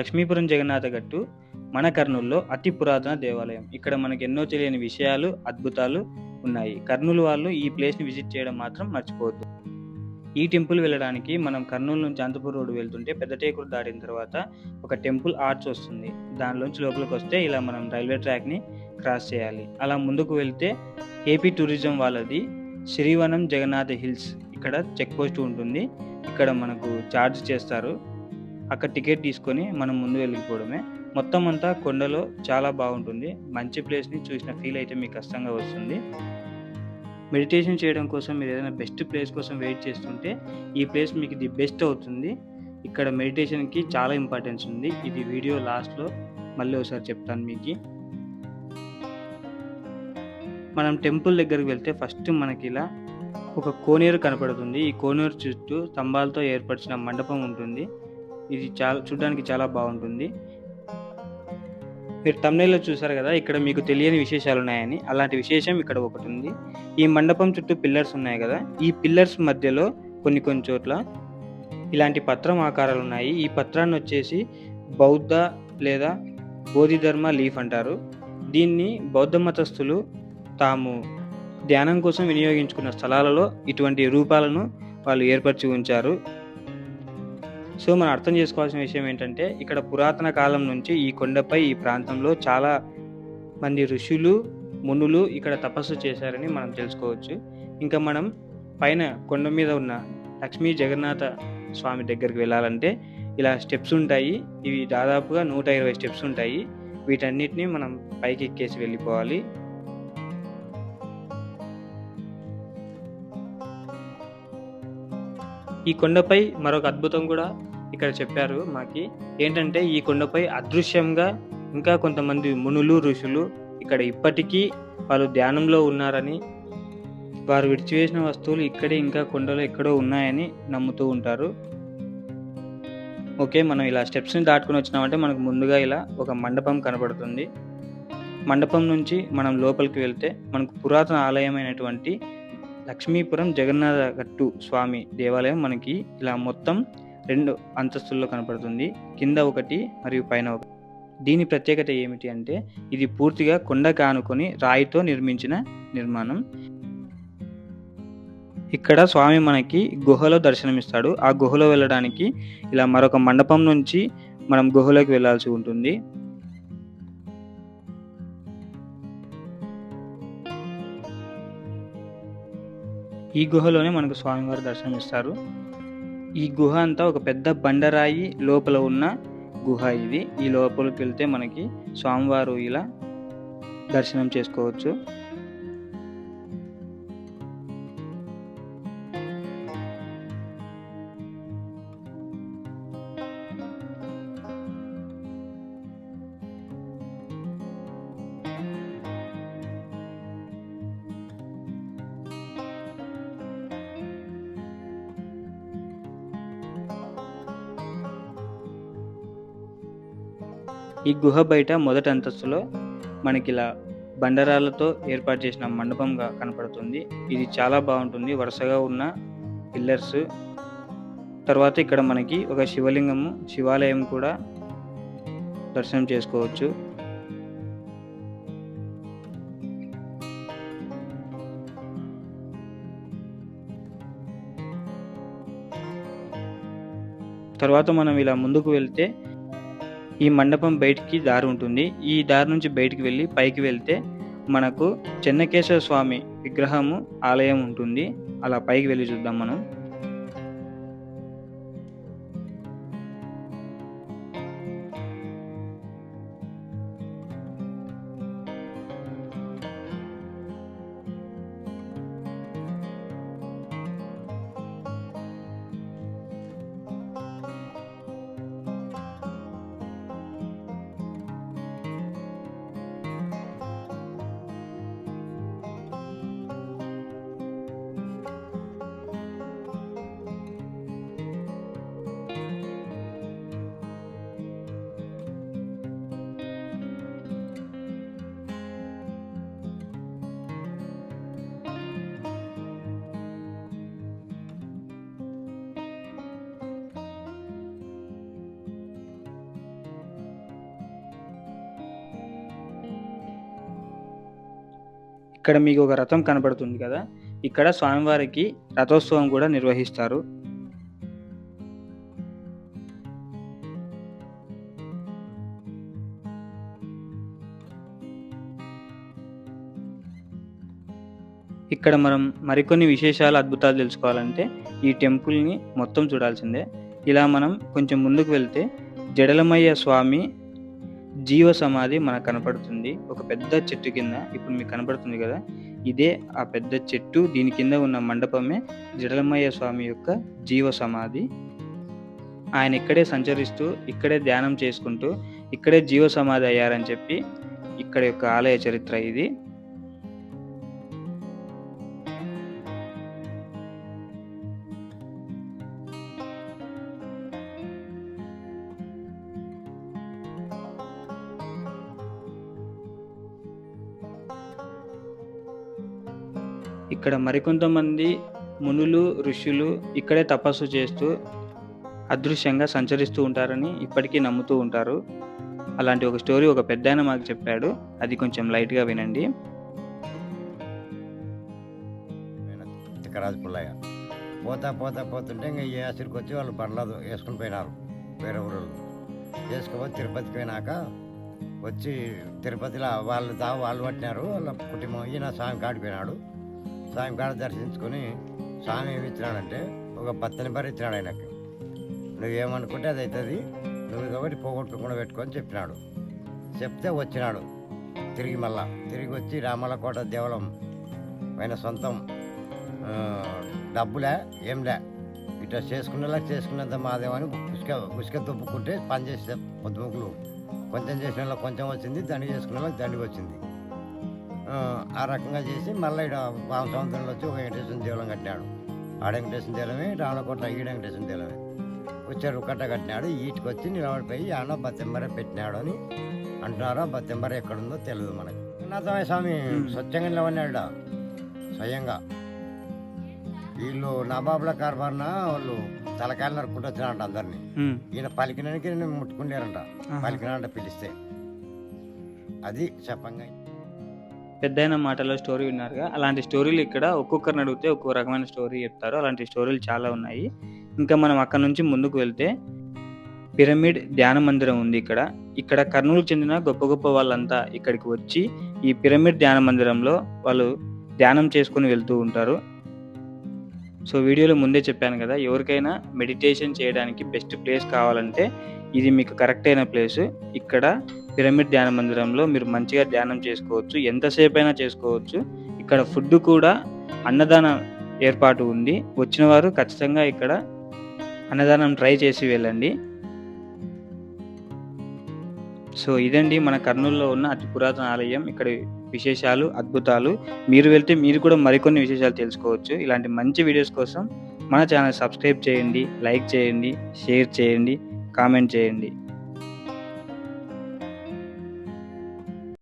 లక్ష్మీపురం జగన్నాథ గట్టు మన కర్నూలులో అతి పురాతన దేవాలయం. ఇక్కడ మనకు ఎన్నో తెలియని విషయాలు అద్భుతాలు ఉన్నాయి. కర్నూలు వాళ్ళు ఈ ప్లేస్ని విజిట్ చేయడం మాత్రం మర్చిపోవద్దు. ఈ టెంపుల్ వెళ్ళడానికి మనం కర్నూలు నుంచి అంతపూర్ రోడ్డు వెళ్తుంటే పెద్ద టేకులు దాటిన తర్వాత ఒక టెంపుల్ ఆర్చ్ వస్తుంది. దానిలోంచి లోపలికి వస్తే ఇలా మనం రైల్వే ట్రాక్ని క్రాస్ చేయాలి. అలా ముందుకు వెళ్తే ఏపీ టూరిజం వాళ్ళది శ్రీవనం జగన్నాథ హిల్స్. ఇక్కడ చెక్ పోస్ట్ ఉంటుంది. ఇక్కడ మనకు ఛార్జ్ చేస్తారు. అక్కడ టికెట్ తీసుకొని మనం ముందు వెళ్ళిపోవడమే. మొత్తం అంతా కొండలో చాలా బాగుంటుంది. మంచి ప్లేస్ని చూసిన ఫీల్ అయితే మీకు కష్టంగా వస్తుంది. మెడిటేషన్ చేయడం కోసం మీరు ఏదైనా బెస్ట్ ప్లేస్ కోసం వెయిట్ చేస్తుంటే ఈ ప్లేస్ మీకు ది బెస్ట్ అవుతుంది. ఇక్కడ మెడిటేషన్కి చాలా ఇంపార్టెన్స్ ఉంది. ఇది వీడియో లాస్ట్లో మళ్ళీ ఒకసారి చెప్తాను మీకు. మనం టెంపుల్ దగ్గరికి వెళ్తే ఫస్ట్ మనకి ఇలా ఒక కోనేరు కనపడుతుంది. ఈ కోనేరు చుట్టూ స్తంభాలతో ఏర్పరిచిన మండపం ఉంటుంది. ఇది చాలా చూడడానికి చాలా బాగుంటుంది. మీరు తమిళలో చూసారు కదా ఇక్కడ మీకు తెలియని విశేషాలు ఉన్నాయని. అలాంటి విశేషం ఇక్కడ ఒకటి ఉంది. ఈ మండపం చుట్టూ పిల్లర్స్ ఉన్నాయి కదా ఈ పిల్లర్స్ మధ్యలో కొన్ని కొన్ని చోట్ల ఇలాంటి పత్రం ఆకారాలు ఉన్నాయి. ఈ పత్రాన్ని వచ్చేసి బౌద్ధ లేదా బోధిధర్మ లీఫ్ అంటారు. దీన్ని బౌద్ధ మతస్థులు తాము ధ్యానం కోసం వినియోగించుకున్న స్థలాలలో ఇటువంటి రూపాలను వాళ్ళు ఏర్పరిచి ఉంచారు. సో మనం అర్థం చేసుకోవాల్సిన విషయం ఏంటంటే ఇక్కడ పురాతన కాలం నుంచి ఈ కొండపై ఈ ప్రాంతంలో చాలా మంది ఋషులు మునులు ఇక్కడ తపస్సు చేశారని మనం తెలుసుకోవచ్చు. ఇంకా మనం పైన కొండ మీద ఉన్న లక్ష్మీ జగన్నాథ స్వామి దగ్గరికి వెళ్ళాలంటే ఇలా స్టెప్స్ ఉంటాయి. ఇవి దాదాపుగా నూట ఇరవై స్టెప్స్ ఉంటాయి. వీటన్నిటిని మనం పైకి ఎక్కేసి వెళ్ళిపోవాలి. ఈ కొండపై మరొక అద్భుతం కూడా ఇక్కడ చెప్పారు మాకి. ఏంటంటే ఈ కొండపై అదృశ్యంగా ఇంకా కొంతమంది మునులు ఋషులు ఇక్కడ ఇప్పటికీ వాళ్ళు ధ్యానంలో ఉన్నారని వారు విడిచివేసిన వస్తువులు ఇక్కడే ఇంకా కొండలో ఎక్కడో ఉన్నాయని నమ్ముతూ ఉంటారు. ఓకే మనం ఇలా స్టెప్స్ని దాటుకుని వచ్చినామంటే మనకు ముందుగా ఇలా ఒక మండపం కనబడుతుంది. మండపం నుంచి మనం లోపలికి వెళ్తే మనకు పురాతన ఆలయమైనటువంటి లక్ష్మీపురం జగన్నాథ గట్టు స్వామి దేవాలయం మనకి ఇలా మొత్తం రెండు అంతస్తుల్లో కనపడుతుంది. కింద ఒకటి మరియు పైన ఒకటి. దీని ప్రత్యేకత ఏమిటి అంటే ఇది పూర్తిగా కొండ కానుకొని రాయితో నిర్మించిన నిర్మాణం. ఇక్కడ స్వామి మనకి గుహలో దర్శనమిస్తాడు. ఆ గుహలో వెళ్ళడానికి ఇలా మరొక మండపం నుంచి మనం గుహలోకి వెళ్ళాల్సి ఉంటుంది. ఈ గుహలోనే మనకు స్వామివారు దర్శనమిస్తారు. ఈ గుహ అంతా ఒక పెద్ద బండరాయి లోపల ఉన్న గుహ ఇది. ఈ లోపలికి వెళ్తే మనకి స్వామివారు ఇలా దర్శనం చేసుకోవచ్చు. ఈ గుహ బయట మొదటి అంతస్తులో మనకి ఇలా బండరాలతో ఏర్పాటు చేసిన మండపంగా కనపడుతుంది. ఇది చాలా బాగుంటుంది. వరుసగా ఉన్న పిల్లర్స్. తర్వాత ఇక్కడ మనకి ఒక శివలింగము శివాలయం కూడా దర్శనం చేసుకోవచ్చు. తర్వాత మనం ఇలా ముందుకు వెళ్తే ఈ మండపం బయటికి దారి ఉంటుంది. ఈ దారి నుంచి బయటికి వెళ్ళి పైకి వెళ్తే మనకు చెన్నకేశ్వర స్వామి విగ్రహము ఆలయం ఉంటుంది. అలా పైకి వెళ్ళి చూద్దాం మనం. ఇక్కడ మీకు ఒక రథం కనబడుతుంది కదా. ఇక్కడ స్వామివారికి రథోత్సవం కూడా నిర్వహిస్తారు. ఇక్కడ మనం మరికొన్ని విశేషాలు అద్భుతాలు తెలుసుకోవాలంటే ఈ టెంపుల్ని మొత్తం చూడాల్సిందే. ఇలా మనం కొంచెం ముందుకు వెళ్తే జడలమయ్య స్వామి జీవ సమాధి మనకు కనపడుతుంది. ఒక పెద్ద చెట్టు కింద ఇప్పుడు మీకు కనపడుతుంది కదా ఇదే ఆ పెద్ద చెట్టు దీని కింద ఉన్న మండపమే జడలమయ్య స్వామి యొక్క జీవ సమాధి ఆయన ఇక్కడే సంచరిస్తూ ఇక్కడే ధ్యానం చేసుకుంటూ ఇక్కడే జీవ సమాధి అయ్యారని చెప్పి ఇక్కడ యొక్క ఆలయ చరిత్ర ఇది. ఇక్కడ మరికొంతమంది మునులు ఋషులు ఇక్కడే తపస్సు చేస్తూ అదృశ్యంగా సంచరిస్తూ ఉంటారని ఇప్పటికీ నమ్ముతూ ఉంటారు. అలాంటి ఒక స్టోరీ ఒక పెద్ద మాకు చెప్పాడు. అది కొంచెం లైట్గా వినండి. తిక్కరాజు పుల్లయ్య పోతా పోతా పోతుంటే ఇంకా ఏ ఆశరికి వచ్చి వాళ్ళు పర్లేదు వేసుకుని పోయినారు వేరే ఊరు వేసుకుపోతే తిరుపతికి పోయినాక వచ్చి తిరుపతిలో వాళ్ళు దా వాళ్ళు పట్టినారు వాళ్ళ కుటుంబం ఈయన స్వామి కాడిపోయినాడు స్వామి కాడ దర్శించుకొని స్వామి ఏమి ఇచ్చినాడంటే ఒక పత్తిని పరి ఇచ్చినాడు ఆయనకి. నువ్వేమనుకుంటే అది అవుతుంది నువ్వు కాబట్టి పోగొట్టుకుండా పెట్టుకొని చెప్పినాడు. చెప్తే వచ్చినాడు. తిరిగి మళ్ళా. తిరిగి వచ్చి రామలకోట దేవలం ఆయన సొంతం డబ్బులే ఏంలే. ఇట్లా చేసుకునేలా చేసుకునేంత మాదేమని ఉసుక ఉసుక దుబ్బుకుంటే పని చేసే పొద్దుముకులు కొంచెం చేసిన కొంచెం వచ్చింది దండి చేసుకునేలా దండి దండికి వచ్చింది. ఆ, రకంగా చేసి మళ్ళీ ఇక్కడ పాము సముద్రంలో వచ్చి ఒక వెంకటేశ్వర దేవలం కట్టినాడు. ఆడ వెంకటేశ్వర దేవలమే రామలకోట ఈ వెంకటేశ్వర దేవలమే వచ్చాడు కట్ట కట్టినాడు ఈటికి వచ్చి నిలబడిపోయి ఆడ బత్తెంబరే పెట్టినాడు అని అంటున్నారో. బత్తెంబర ఎక్కడుందో తెలియదు మనకి. నాథమయ్య స్వామి. స్వచ్ఛంగా నిలబడినాడు స్వయంగా. వీళ్ళు నవాబుల కార్బార్న వాళ్ళు తలకాయలు నరుక్కుంటూ వచ్చినారంట అందరినీ. ఈయన పలికినానికి నేను ముట్టుకున్నారంట. పలికినారంట పిలిస్తే. అది చెప్పంగా పెద్దయిన మాటలో స్టోరీ విన్నారుగా. అలాంటి స్టోరీలు ఇక్కడ ఒక్కొక్కరిని అడిగితే ఒక్కొక్క రకమైన స్టోరీ చెప్తారు. అలాంటి స్టోరీలు చాలా ఉన్నాయి. ఇంకా మనం అక్కడ నుంచి ముందుకు వెళ్తే పిరమిడ్ ధ్యాన మందిరం ఉంది ఇక్కడ. ఇక్కడ కర్నూలు చెందిన గొప్ప గొప్ప వాళ్ళంతా ఇక్కడికి వచ్చి ఈ పిరమిడ్ ధ్యాన మందిరంలో వాళ్ళు ధ్యానం చేసుకుని వెళ్తూ ఉంటారు. సో వీడియోలో ముందే చెప్పాను కదా ఎవరికైనా మెడిటేషన్ చేయడానికి బెస్ట్ ప్లేస్ కావాలంటే ఇది మీకు కరెక్ట్ అయిన ప్లేస్. ఇక్కడ పిరమిడ్ ధ్యాన మందిరంలో మీరు మంచిగా ధ్యానం చేసుకోవచ్చు. ఎంతసేపు అయినా చేసుకోవచ్చు. ఇక్కడ ఫుడ్ కూడా అన్నదాన ఏర్పాటు ఉంది. వచ్చిన వారు ఖచ్చితంగా ఇక్కడ అన్నదానం ట్రై చేసి వెళ్ళండి. సో ఇదండి మన కర్నూలులో ఉన్న అతి పురాతన ఆలయం. ఇక్కడ విశేషాలు అద్భుతాలు. మీరు వెళ్తే మీరు కూడా మరికొన్ని విశేషాలు తెలుసుకోవచ్చు. ఇలాంటి మంచి వీడియోస్ కోసం మన ఛానల్ సబ్స్క్రైబ్ చేయండి లైక్ చేయండి షేర్ చేయండి కామెంట్ చేయండి.